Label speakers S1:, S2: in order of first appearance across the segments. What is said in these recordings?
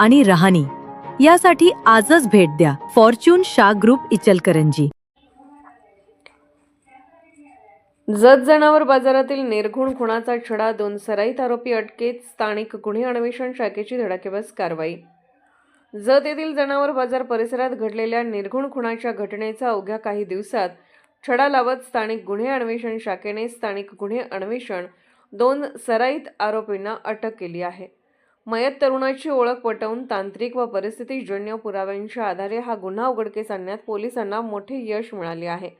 S1: आणि रहाणी. यासाठी आजच भेट द्या. फॉर्च्यून शा ग्रुप इचलकरंजी.
S2: जत जनावर बाजारातील निर्घुण खुणाचा छडा दोन सराईत आरोपी अटकेत स्थानिक गुन्हे अन्वेषण शाखेची धडाकेबस कारवाई. जत येथील जनावर बाजार परिसरात घडलेल्या निर्घुण खुणाच्या घटनेचा अवघ्या काही दिवसात छडा लावत स्थानिक गुन्हे अन्वेषण शाखेने स्थानिक गुन्हे अन्वेषण दोन सराईत आरोपींना अटक केली आहे. मयत तरुणाची ओळख पटवून तांत्रिक व परिस्थितीजन्य पुराव्यांच्या आधारे हा गुन्हा उघडकीस आणण्यात पोलिसांना मोठे यश मिळाले आहे.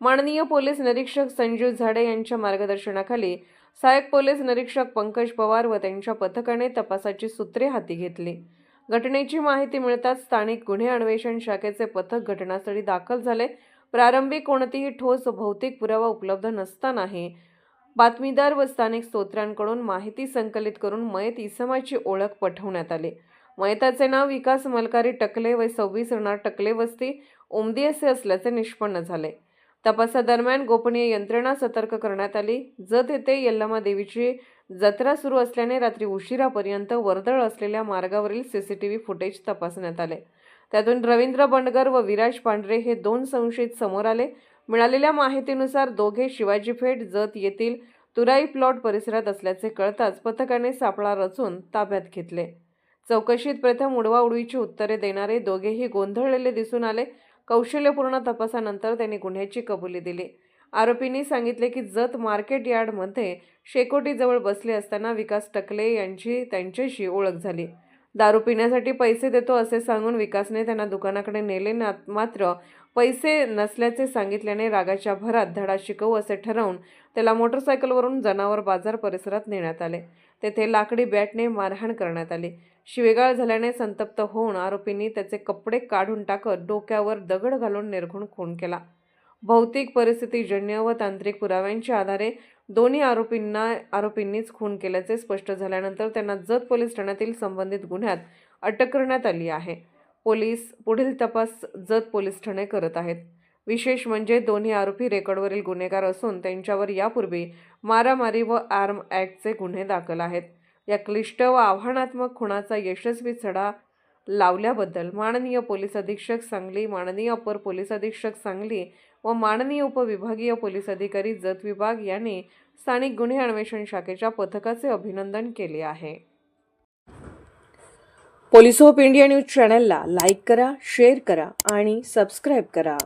S2: माननीय पोलीस निरीक्षक संजीव झाडे यांच्या मार्गदर्शनाखाली सहाय्यक पोलीस निरीक्षक पंकज पवार व त्यांच्या पथकाने तपासाची सूत्रे हाती घेतली. घटनेची माहिती मिळताच स्थानिक गुन्हे अन्वेषण शाखेचे पथक घटनास्थळी दाखल झाले. प्रारंभी कोणतीही ठोस भौतिक पुरावा उपलब्ध नसतानाही बातमीदार व स्थानिक स्तोत्रांकडून माहिती संकलित करून मयत इसमाची ओळख पटवण्यात आली. मयताचे नाव विकास मलकारी टकले व सव्वीस रणार टकले वस्ती उमदी असे असल्याचे निष्पन्न झाले. तपासादरम्यान गोपनीय यंत्रणा सतर्क करण्यात आली. जत येथे यल्लमा देवीची जत्रा सुरू असल्याने रात्री उशिरापर्यंत वर्दळ असलेल्या मार्गावरील सीसीटीव्ही फुटेज तपासण्यात आले. त्यातून रवींद्र बंडगर व विराज पांढरे हे दोन संशयित समोर आले. मिळालेल्या माहितीनुसार दोघे शिवाजी फेट जत येथील तुराई प्लॉट परिसरात असल्याचे कळताच पथकाने सापळा रचून ताब्यात घेतले. चौकशीत प्रथम उडवाउडवीची उत्तरे देणारे दोघेही गोंधळलेले दिसून आले. कौशल्यपूर्ण तपासानंतर त्यांनी गुन्ह्याची कबुली दिली. आरोपींनी सांगितले की जत मार्केट यार्डमध्ये शेकोटीजवळ बसले असताना विकास टकले यांची त्यांच्याशी ओळख झाली. दारू पिण्यासाठी पैसे देतो असे सांगून विकासने त्यांना दुकानाकडे नेले ना मात्र पैसे नसल्याचे सांगितल्याने रागाच्या भरात धडा शिकवू असे ठरवून त्याला मोटरसायकलवरून जनावर बाजार परिसरात नेण्यात आले. तेथे लाकडी बॅटने मारहाण करण्यात आली. शिवेगाळ झाल्याने संतप्त होऊन आरोपींनी त्याचे कपडे काढून टाकत डोक्यावर दगड घालून निर्घुण खून केला. भौतिक परिस्थितीजन्य व तांत्रिक पुराव्यांच्या आधारे दोन्ही आरोपींना आरोपींनीच खून केल्याचे स्पष्ट झाल्यानंतर त्यांना जत पोलीस ठाण्यातील संबंधित गुन्ह्यात अटक करण्यात आली आहे. पोलीस पुढील तपास जत पोलीस ठाणे करत आहेत. विशेष म्हणजे दोन्ही आरोपी रेकॉर्डवरील गुन्हेगार असून त्यांच्यावर यापूर्वी मारामारी व आर्म ॲक्टचे गुन्हे दाखल आहेत. या क्लिष्ट व आव्हानात्मक खुणाचा यशस्वी चढा लावल्याबद्दल माननीय पोलीस अधीक्षक सांगली माननीय अपर पोलीस अधीक्षक सांगली व माननीय उपविभागीय पोलीस अधिकारी जत विभाग यांनी स्थानिक गुन्हे अन्वेषण शाखेच्या पथकाचे अभिनंदन केले आहे. पोलीस ऑफ इंडिया न्यूज चॅनलला लाईक करा शेअर करा आणि सबस्क्राईब करा.